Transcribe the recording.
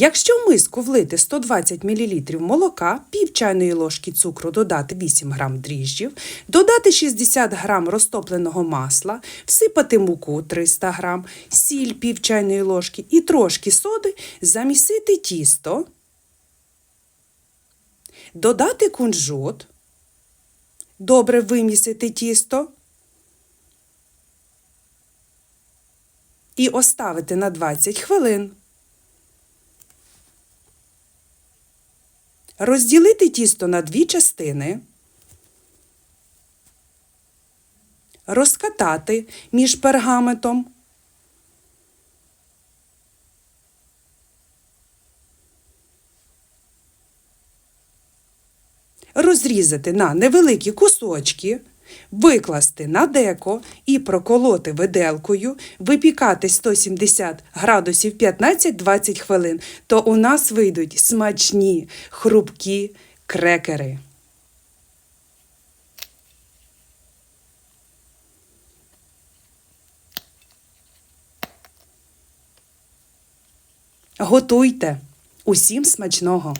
Якщо в миску влити 120 мл молока, пів чайної ложки цукру додати 8 г дріжджів, додати 60 г розтопленого масла, всипати муку 300 г, сіль пів чайної ложки і трошки соди, замісити тісто, додати кунжут, добре вимісити тісто і оставити на 20 хвилин. Розділити тісто на дві частини, розкатати між пергаментом, розрізати на невеликі кусочки, викласти на деко і проколоти виделкою, випікати 170 градусів 15-20 хвилин, то у нас вийдуть смачні, хрупкі крекери. Готуйте! Усім смачного!